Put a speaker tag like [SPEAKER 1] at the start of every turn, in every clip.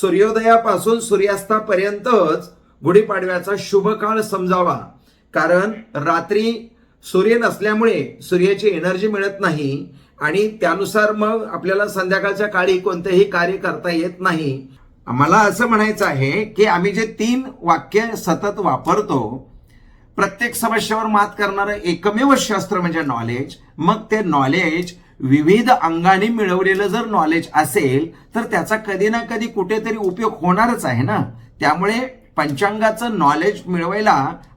[SPEAKER 1] सूर्योदयापासून सूर्यास्तापर्यंतच गुढीपाडव्याचा शुभ काळ समजावा. कारण रात्री सूर्य नसल्यामुळे सूर्याची एनर्जी मिळत नाही आणि त्यानुसार मग आपल्याला संध्याकाळच्या काळी कोणतेही कार्य करता येत नाही. मला असं म्हणायचं आहे की आम्ही जे तीन वाक्य सतत वापरतो प्रत्येक समस्येवर मात करणारं एकमेव शास्त्र म्हणजे नॉलेज मग ते नॉलेज विविध अंगाने मिळवलेलं जर नॉलेज असेल तर त्याचा कधी ना कधी कुठेतरी उपयोग होणारच आहे ना? त्यामुळे पंचांगाचं नॉलेज मिळवायला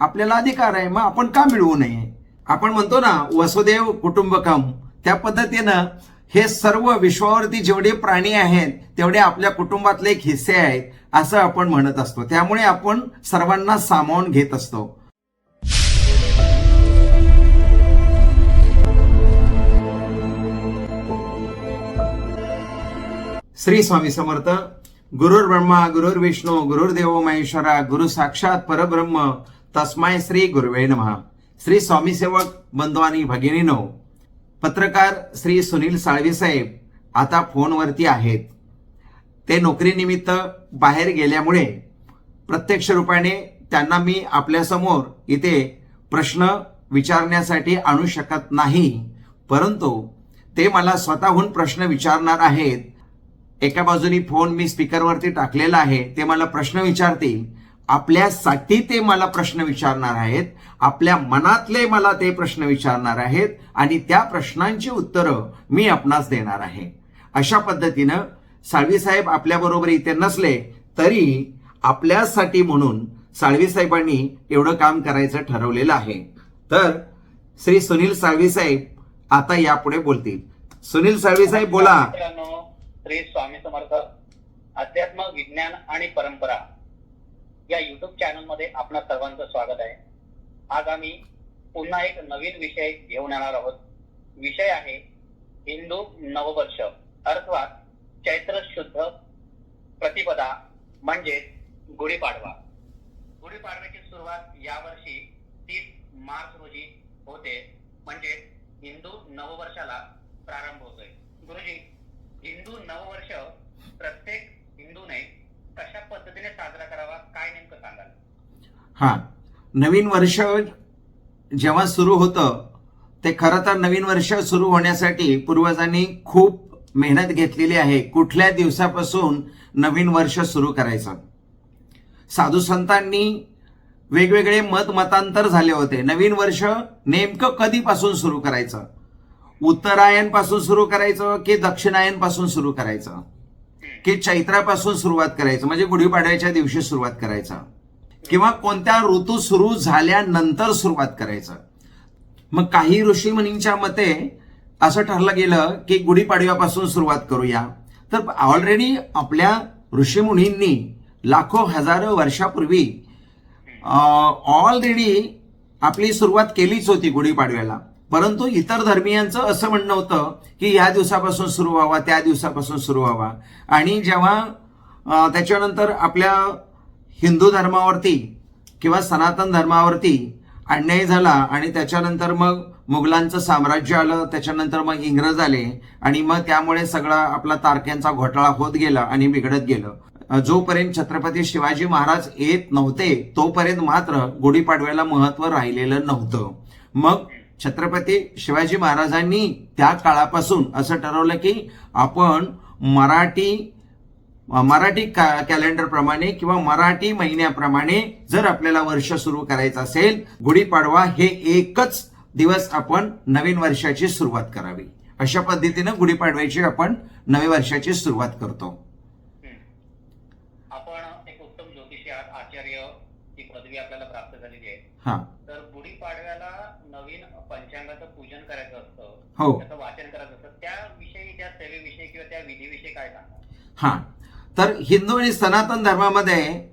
[SPEAKER 1] आपल्याला अधिकार आहे. मग आपण का मिळवू नये? आपण म्हणतो ना वसुदेव कुटुंबकम. त्या पद्धतीनं हे सर्व विश्वावरती जेवढे प्राणी आहेत तेवढे आपल्या कुटुंबातले एक हिस्से आहेत असं आपण म्हणत असतो. त्यामुळे आपण सर्वांना सामावून घेत असतो. श्री स्वामी समर्थ गुरुर ब्रह्मा गुरुर विष्णू गुरुर्देव महेश्वरा गुरु साक्षात परब्रह्म तस्माय श्री गुरुवे नमहा श्री स्वामी सेवक बंधू आणि भगिनीनो पत्रकार श्री सुनील साळवी साहेब आता फोनवरती आहेत. ते नोकरीनिमित्त बाहेर गेल्यामुळे प्रत्यक्ष रूपाने त्यांना मी आपल्यासमोर इथे प्रश्न विचारण्यासाठी आणू शकत नाही परंतु ते मला स्वतःहून प्रश्न विचारणार आहेत. एका बाजूनी फोन मी स्पीकरवरती टाकलेला आहे ते मला प्रश्न विचारतील. आपल्यासाठी ते मला प्रश्न विचारणार आहेत आपल्या मनातले मला ते प्रश्न विचारणार आहेत आणि त्या प्रश्नांची उत्तरं मी आपणास देणार आहे. अशा पद्धतीनं साळवीसाहेब आपल्याबरोबर इथे नसले तरी आपल्यासाठी म्हणून साळवीसाहेबांनी एवढं काम करायचं ठरवलेलं आहे. तर श्री सुनील साळवी साहेब आता यापुढे बोलतील. सुनील साळवीसाहेब बोला.
[SPEAKER 2] श्री स्वामी समर्थ अध्यात्म विज्ञान आणि परंपरा या युट्यूब चॅनलमध्ये आपणा सर्वांचं स्वागत आहे. आज आम्ही पुन्हा एक नवीन विषय घेऊन येणार आहोत. विषय आहे हिंदू नववर्ष. अर्थात चैत्र शुद्ध प्रतिपदा म्हणजे गुढीपाडवा. गुढीपाडव्याची सुरुवात यावर्षी तीस मार्च रोजी होते. म्हणजे हिंदू नववर्षाला प्रारंभ होतोय. गुरुजी हिंदू नववर्ष प्रत्येक हिंदूने कशा पद्धतीने साजरा करावा काय नेमकं सांगाल?
[SPEAKER 1] हा. नवीन वर्ष जेव्हा सुरू होतं ते खरं तर नवीन वर्ष सुरू होण्यासाठी पूर्वजांनी खूप मेहनत घेतलेली आहे. कुठल्या दिवसापासून नवीन वर्ष सुरू करायचं? साधू संतांनी वेगवेगळे मत मतांतर झाले होते. नवीन वर्ष नेमकं कधीपासून सुरू करायचं? उत्तरायणपासून सुरू करायचं की दक्षिणायनपासून सुरू करायचं? की चैत्रापासून सुरुवात करायचं? म्हणजे गुढीपाडव्याच्या दिवशी सुरुवात करायचं. किंवा कोणत्या ऋतू सुरू झाल्यानंतर सुरुवात करायचं. मग काही ऋषी मुनींच्या मते असं ठरलं गेलं की गुढीपाडव्यापासून सुरुवात करूया. तर ऑलरेडी आपल्या ऋषीमुनींनी लाखो हजारो वर्षापूर्वी ऑलरेडी आपली सुरुवात केलीच होती गुढीपाडव्याला. परंतु इतर धर्मियांचं असं म्हणणं होतं की ह्या दिवसापासून सुरू व्हावा त्या दिवसापासून सुरू व्हावा. आणि जेव्हा त्याच्यानंतर आपल्या हिंदू धर्मावरती किंवा सनातन धर्मावरती अन्याय झाला आणि त्याच्यानंतर मग मुघलांचं साम्राज्य आलं त्याच्यानंतर मग इंग्रज आले आणि मग त्यामुळे सगळा आपला तारक्यांचा घोटाळा होत गेला आणि बिघडत गेलं. जोपर्यंत छत्रपती शिवाजी महाराज येत नव्हते तोपर्यंत मात्र गुढीपाडव्याला महत्त्व राहिलेलं नव्हतं. मग छत्रपती शिवाजी महाराजांनी त्या काळापासून असं ठरवलं की आपण मराठी मराठी का कॅलेंडर प्रमाणे किंवा मराठी महिन्याप्रमाणे जर आपल्याला वर्ष सुरू करायचं असेल गुढीपाडवा हे एकच दिवस आपण नवीन वर्षाची सुरुवात करावी. अशा पद्धतीनं गुढीपाडव्याची आपण नव्या वर्षाची सुरुवात करतो.
[SPEAKER 2] आपण एक उत्तम ज्योतिषी आचार्य ही पदवी आपल्याला प्राप्त झालेली आहे
[SPEAKER 1] हा
[SPEAKER 2] तर गुढीपाडव्याला नवीन पंचांगाचं पूजन करायचं असतं
[SPEAKER 1] हो.
[SPEAKER 2] त्याचं वाचन करायचं असतं त्याविषयी त्या सेवेविषयी किंवा त्या विधीविषयी काय सांगा
[SPEAKER 1] हा. तर हिंदू आणि सनातन धर्मामध्ये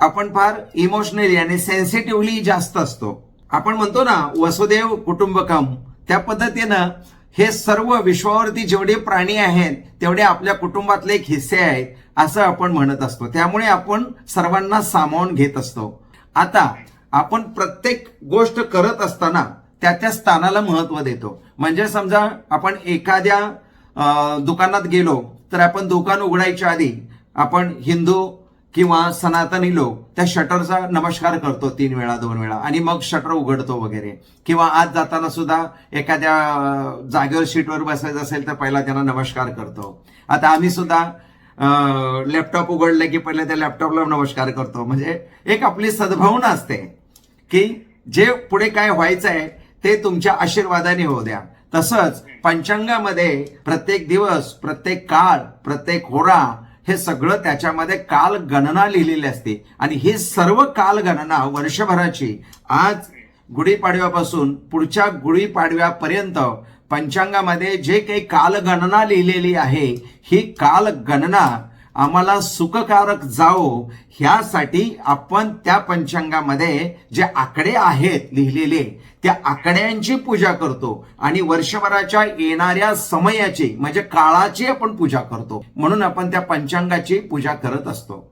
[SPEAKER 1] आपण फार इमोशनली आणि सेन्सिटिव्हली जास्त असतो. आपण म्हणतो ना वसुदेव कुटुंबकम. त्या पद्धतीनं हे सर्व विश्वावरती जेवढे प्राणी आहेत तेवढे आपल्या कुटुंबातले एक हिस्से आहेत असं आपण म्हणत असतो. त्यामुळे आपण सर्वांना सामावून घेत असतो. आता आपण प्रत्येक गोष्ट करत असताना त्या त्या स्थानाला महत्त्व देतो. म्हणजे समजा आपण एखाद्या दुकानात गेलो तर आपण दुकान उघडायच्या आधी आपण हिंदू किंवा सनातनी लोक त्या शटरचा नमस्कार करतो तीन वेळा दोन वेळा आणि मग शटर उघडतो वगैरे. किंवा आज जाताना सुद्धा एखाद्या जागेवर सीटवर बसायचं असेल तर पहिला त्यांना नमस्कार करतो. आता आम्ही सुद्धा लॅपटॉप उघडले की पहिले त्या लॅपटॉपला नमस्कार करतो. म्हणजे एक आपली सद्भावना असते की जे पुढे काय व्हायचं आहे ते तुमच्या आशीर्वादाने होऊ द्या. तसंच पंचांगामध्ये प्रत्येक दिवस प्रत्येक काळ प्रत्येक होरा हे सगळं त्याच्यामध्ये काल गणना लिहिलेली असते. आणि ही सर्व काल गणना वर्षभराची आज गुढीपाडव्यापासून पुढच्या गुढीपाडव्यापर्यंत पंचांगामध्ये जे काही कालगणना लिहिलेली आहे ही कालगणना आम्हाला सुखकारक जावो ह्यासाठी आपण त्या पंचांगामध्ये जे आकडे आहेत लिहिलेले त्या आकड्यांची पूजा करतो. आणि वर्षभराच्या येणाऱ्या समयाची म्हणजे काळाची आपण पूजा करतो. म्हणून आपण त्या पंचांगाची पूजा करत असतो.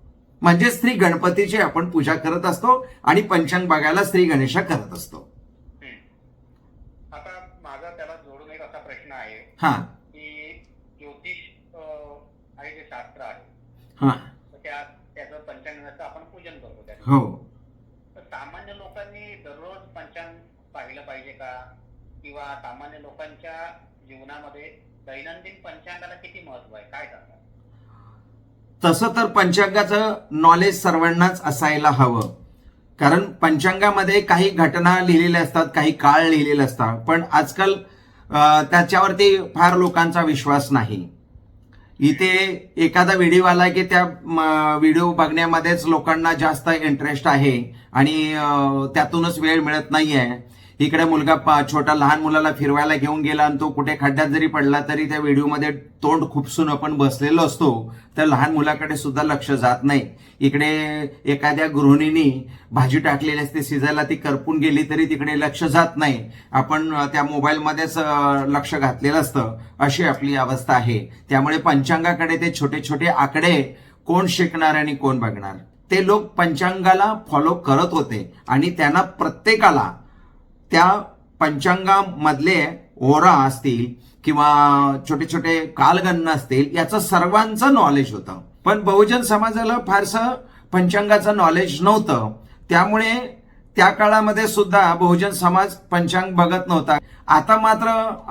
[SPEAKER 1] म्हणजे श्री गणपतीची आपण पूजा करत असतो आणि पंचांग बघायला श्री गणेशा करत असतो.
[SPEAKER 2] आता माझा त्याला जोडून एक असा प्रश्न आहे.
[SPEAKER 1] हा
[SPEAKER 2] की ज्योतिष अं, आहे जे शास्त्र आहे
[SPEAKER 1] हा.
[SPEAKER 2] त्या त्याचं पंचांगाचं आपण पूजन करतो
[SPEAKER 1] हो.
[SPEAKER 2] तर सामान्य लोकांनी दररोज पंचांग पाहिलं पाहिजे का? किंवा सामान्य लोकांच्या जीवनामध्ये दैनंदिन पंचांगाला किती महत्त्व आहे? काय सांगा
[SPEAKER 1] तसं तर पंचांगाचं नॉलेज सर्वांनाच असायला हवं. कारण पंचांगामध्ये काही घटना लिहिलेल्या असतात काही काळ लिहिलेले असतात. पण आजकाल त्याच्यावरती फार लोकांचा विश्वास नाही. इथे एखादा व्हिडिओ आला की त्या व्हिडिओ बघण्यामध्येच लोकांना जास्त इंटरेस्ट आहे आणि त्यातूनच वेळ मिळत नाहीये. इकडे मुलगा छोटा लहान मुलाला फिरवायला घेऊन गेला आणि तो कुठे खड्ड्यात जरी पडला तरी त्या व्हिडिओमध्ये तोंड खुपसून आपण बसलेलो असतो. तर लहान मुलाकडे सुद्धा लक्ष जात नाही. इकडे एखाद्या गृहिणीनी भाजी टाकलेली असते शिजायला ती करपून गेली तरी तिकडे लक्ष जात नाही. आपण त्या मोबाईलमध्येच लक्ष घातलेलं असतं. अशी आपली अवस्था आहे. त्यामुळे पंचांगाकडे ते छोटे छोटे आकडे कोण शिकणार आणि कोण बघणार? ते लोक पंचांगाला फॉलो करत होते आणि त्यांना प्रत्येकाला त्या पंचांगामधले ओरा असतील किंवा छोटे छोटे कालगणना असतील याचं सर्वांचं नॉलेज होतं. पण बहुजन समाजाला फारसं पंचांगाचं नॉलेज नव्हतं. त्यामुळे त्या काळामध्ये सुद्धा बहुजन समाज पंचांग बघत नव्हता. आता मात्र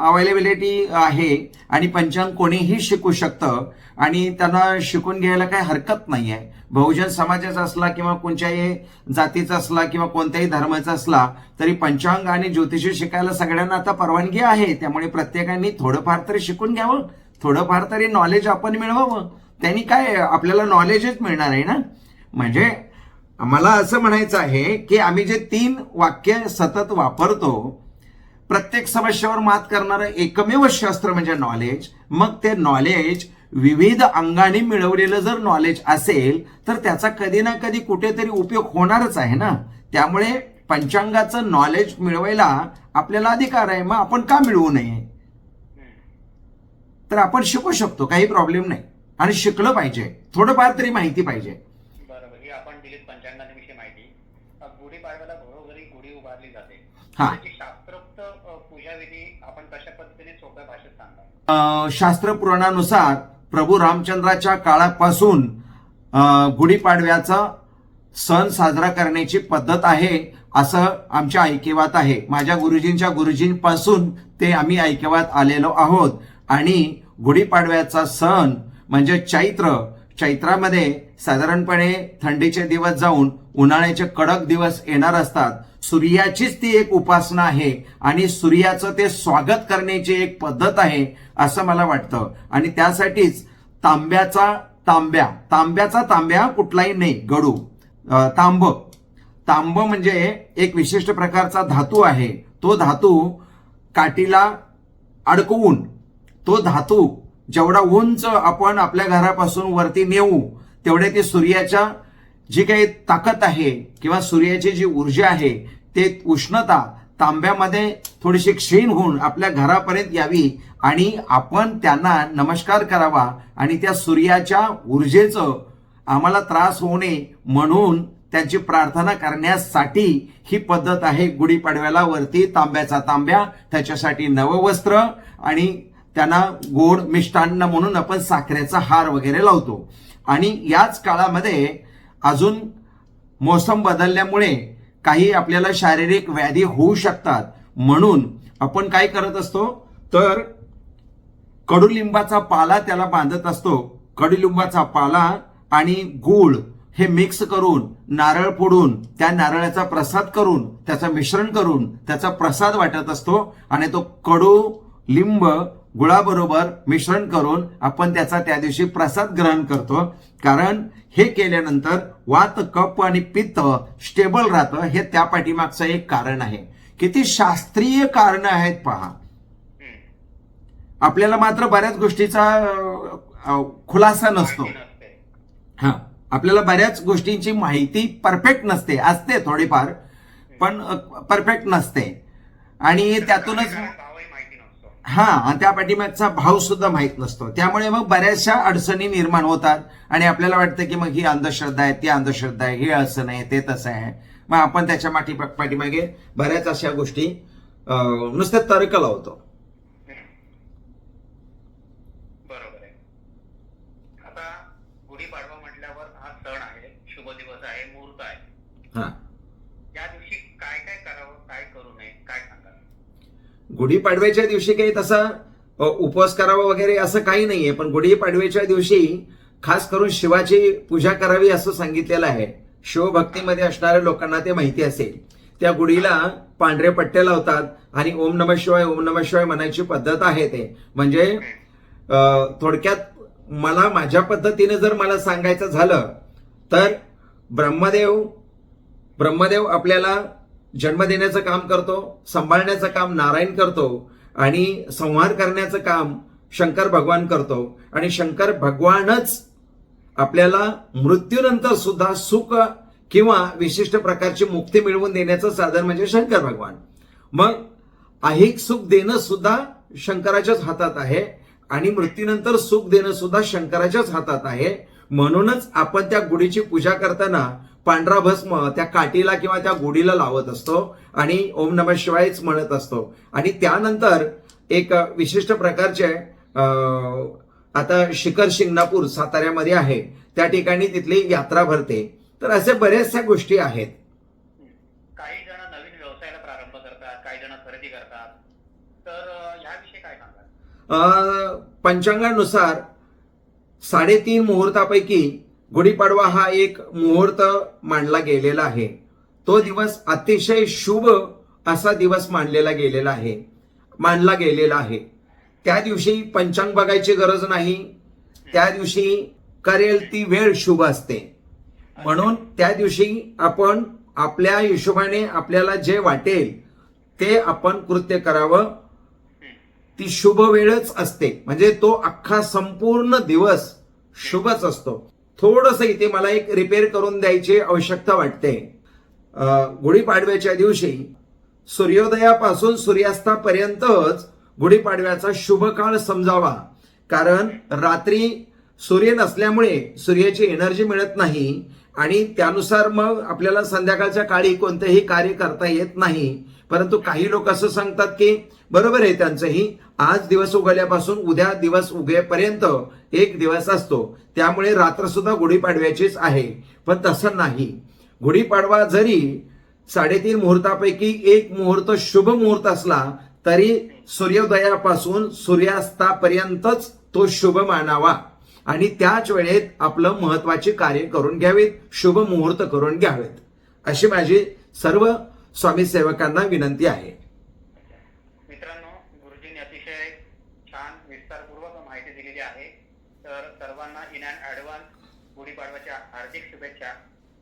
[SPEAKER 1] अवेलेबिलिटी आहे आणि पंचांग कोणीही शिकू शकतं आणि त्यांना शिकून घ्यायला काही हरकत नाही आहे बहुजन समाजाचा असला किंवा कोणत्याही जातीचा असला किंवा कोणत्याही धर्माचा असला तरी पंचांग आणि ज्योतिषी शिकायला सगळ्यांना आता परवानगी आहे. त्यामुळे प्रत्येकाने थोडंफार तरी शिकून घ्यावं. थोडंफार तरी नॉलेज आपण मिळवावं. त्यांनी काय आपल्याला नॉलेजच मिळणार आहे ना? म्हणजे मला असं म्हणायचं आहे की आम्ही जे तीन वाक्य सतत वापरतो प्रत्येक समस्येवर मात करणारं एकमेव शास्त्र म्हणजे नॉलेज मग ते नॉलेज विविध अंगाने मिळवलेलं जर नॉलेज असेल तर त्याचा कधी ना कधी कुठेतरी उपयोग होणारच आहे ना? त्यामुळे पंचांगाचं नॉलेज मिळवायला आपल्याला अधिकार आहे. मग आपण का मिळवू नये. तर आपण शिकू शकतो काही प्रॉब्लेम नाही. आणि शिकलं पाहिजे. थोडंफार तरी माहिती पाहिजे.
[SPEAKER 2] बरोबर. आपण दिलीत पंचांगाविषयी माहिती. अ, गुढीपाडव्याला घरोघरी गुढी उभारली जाते. त्याची शास्त्रोक्त अ, पूजाविधी आपण कशा पद्धतीने सोप्या भाषेत सांगा
[SPEAKER 1] अ, शास्त्र पुराणानुसार प्रभू रामचंद्राच्या काळापासून गुढीपाडव्याचा सण साजरा करण्याची पद्धत आहे असं आमच्या ऐकिवात आहे. माझ्या गुरुजींच्या गुरुजींपासून ते आम्ही ऐकिवात आलेलो आहोत. आणि गुढीपाडव्याचा सण म्हणजे चैत्र चैत्रामध्ये साधारणपणे थंडीचे दिवस जाऊन उन्हाळ्याचे कडक दिवस येणार असतात. सूर्याचीच ती एक उपासना आहे आणि सूर्याचं ते स्वागत करण्याची एक पद्धत आहे असं मला वाटतं. आणि त्यासाठीच तांब्याचा तांब्या तांब्याचा तांब्या कुठलाही नाही गडू तांब. तांब म्हणजे एक विशिष्ट प्रकारचा धातू आहे. तो धातू काठीला अडकवून तो धातू जेवढा उंच आपण आपल्या घरापासून वरती नेऊ तेवढे ते सूर्याच्या जी काही ताकद आहे किंवा सूर्याची जी ऊर्जा आहे ते उष्णता तांब्यामध्ये थोडीशी क्षीण होऊन आपल्या घरापर्यंत यावी आणि आपण त्यांना नमस्कार करावा आणि त्या सूर्याच्या ऊर्जेचं आम्हाला त्रास होऊ नये म्हणून त्यांची प्रार्थना करण्यासाठी ही पद्धत आहे गुढीपाडव्याला वरती तांब्याचा तांब्या त्याच्यासाठी नववस्त्र आणि त्यांना गोड मिष्टान्न म्हणून आपण साखरेचा हार वगैरे लावतो. आणि याच काळामध्ये अजून मोसम बदलल्यामुळे काही आपल्याला शारीरिक व्याधी होऊ शकतात. म्हणून आपण काय करत असतो? तर कडुलिंबाचा पाला त्याला बांधत असतो. कडुलिंबाचा पाला आणि गूळ हे मिक्स करून नारळ फोडून त्या नारळाचा प्रसाद करून त्याचं मिश्रण करून त्याचा प्रसाद वाटत असतो आणि तो कडू लिंब गुळाबरोबर मिश्रण करून आपण त्याचा त्या दिवशी प्रसाद ग्रहण करतो. कारण हे केल्यानंतर वात कप आणि पित्त स्टेबल राहतं हे त्या पाठीमागचं एक कारण आहे. किती शास्त्रीय कारण आहेत पहा. आपल्याला मात्र बऱ्याच गोष्टीचा खुलासा नसते. हा आपल्याला बऱ्याच गोष्टींची माहिती परफेक्ट नसते. असते थोडीफार पण परफेक्ट नसते. आणि त्यातूनच
[SPEAKER 2] कारण भावही माहिती नसतो
[SPEAKER 1] हा आणि त्या पाठीमागचा भाव सुद्धा माहीत नसतो. त्यामुळे मग बऱ्याचशा अडचणी निर्माण होतात आणि आपल्याला वाटतं की मग ही अंधश्रद्धा आहे ती अंधश्रद्धा आहे हे असं नाही ते तसं आहे. मग आपण त्याच्या माठी पाठीमागे बऱ्याच अशा गोष्टी नुसते तर्क लावतो.
[SPEAKER 2] बरोबर आहे. आता गुढीपाडवा म्हटल्यावर हा सण आहे शुभ दिवस आहे मुहूर्त आहे.
[SPEAKER 1] हा
[SPEAKER 2] या दिवशी काय काय करावं काय करू नये काय सांगाल
[SPEAKER 1] गुढीपाडव्याच्या दिवशी काही तसा उपवास करावा वगैरे असं काही नाहीये पण गुढीपाडव्याच्या दिवशी खास करून शिवाची पूजा करावी असं सांगितलेलं आहे. शिवभक्तीमध्ये असणाऱ्या लोकांना ते माहिती असेल. त्या गुढीला पांढरे पट्टे लावतात आणि ओम नम शिवाय ओम नम शिवाय म्हणायची पद्धत आहे ते. म्हणजे थोडक्यात मला माझ्या पद्धतीने जर मला सांगायचं झालं तर ब्रह्मदेव ब्रह्मदेव आपल्याला जन्म देण्याचं काम करतो सांभाळण्याचं काम नारायण करतो आणि संहार करण्याचं काम शंकर भगवान करतो. आणि शंकर भगवानच आपल्याला मृत्यूनंतर सुद्धा सुख किंवा विशिष्ट प्रकारची मुक्ती मिळवून देण्याचं साधन म्हणजे शंकर भगवान. मग अहिक सुख देणं सुद्धा शंकराच्याच हातात आहे आणि मृत्यूनंतर सुख देणं सुद्धा शंकराच्याच हातात आहे. म्हणूनच आपण त्या गुढीची पूजा करताना पांढरा भस्म त्या काठीला किंवा त्या गुढीला लावत असतो आणि ओम नम शिवायच म्हणत असतो. आणि त्यानंतर एक विशिष्ट प्रकारचे आता शिखर शिंगणापूर साताऱ्यामध्ये आहे. त्या ठिकाणी तिथली यात्रा भरते. तर असे बऱ्याचशा गोष्टी आहेत.
[SPEAKER 2] काही जण नवीन व्यवसायाला प्रारंभ करतात काही जण खरेदी करतात. तर काय
[SPEAKER 1] पंचांगानुसार साडेतीन मुहूर्तापैकी गुढीपाडवा हा एक मुहूर्त मानला गेलेला आहे. तो दिवस अतिशय शुभ असा दिवस मानलेला गेलेला आहे. मानला गेलेला आहे. त्या दिवशी पंचांग बघायची गरज नाही. त्या दिवशी करेल ती वेळ शुभ असते. म्हणून त्या दिवशी आपण आपल्या हिशोबाने आपल्याला जे वाटेल ते आपण कृत्य करावं. ती शुभ वेळच असते. म्हणजे तो अख्खा संपूर्ण दिवस शुभच असतो. थोडस इथे मला एक रिपेअर करून द्यायची आवश्यकता वाटते. गुढीपाडव्याच्या दिवशी सूर्योदयापासून सूर्यास्तापर्यंतच गुढीपाडव्याचा शुभ काळ समजावा. कारण रात्री सूर्य नसल्यामुळे सूर्याची एनर्जी मिळत नाही आणि त्यानुसार मग आपल्याला संध्याकाळच्या काळी कोणतेही कार्य करता येत नाही. परंतु काही लोक असं सांगतात की बरोबर आहे त्यांचंही आज दिवस उगवल्यापासून उद्या दिवस उगेपर्यंत एक दिवस असतो. त्यामुळे रात्र सुद्धा गुढीपाडव्याचीच आहे. पण तसं नाही. गुढीपाडवा जरी साडेतीन मुहूर्तापैकी एक मुहूर्त शुभ मुहूर्त असला तरी सूर्योदयापासून सूर्यास्तापर्यंतच तो शुभ मानावा. आणि त्याच वेळेत आपलं महत्त्वाचे कार्य करून घ्यावेत शुभ मुहूर्त करून घ्यावेत. अशी माझी सर्व स्वामी सेवकांना विनंती आहे
[SPEAKER 2] मित्रांनो गुरुजींनी अतिशय छान विस्तारपूर्वक माहिती दिलेली आहे तर सर्वांना ऍडव्हान्स गुढीपाडव्याच्या हार्दिक शुभेच्छा.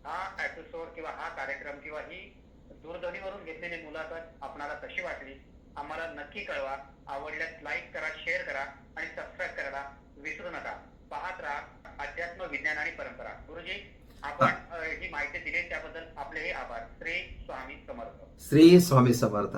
[SPEAKER 2] हा एपिसोड किंवा हा कार्यक्रम किंवा ही दूरध्वनीवरून घेतलेली मुलाखत आपणाला कशी वाटली आम्हाला नक्की कळवा. आवडल्यास लाईक करा शेअर करा आणि सबस्क्राईब करायला विसरू नका. पाहत राहा अध्यात्म विज्ञान आणि परंपरा. गुरुजी आपण ही. माहिती दिली त्याबद्दल आपलेही आभार. श्री स्वामी समर्थ.
[SPEAKER 1] श्री स्वामी समर्थ.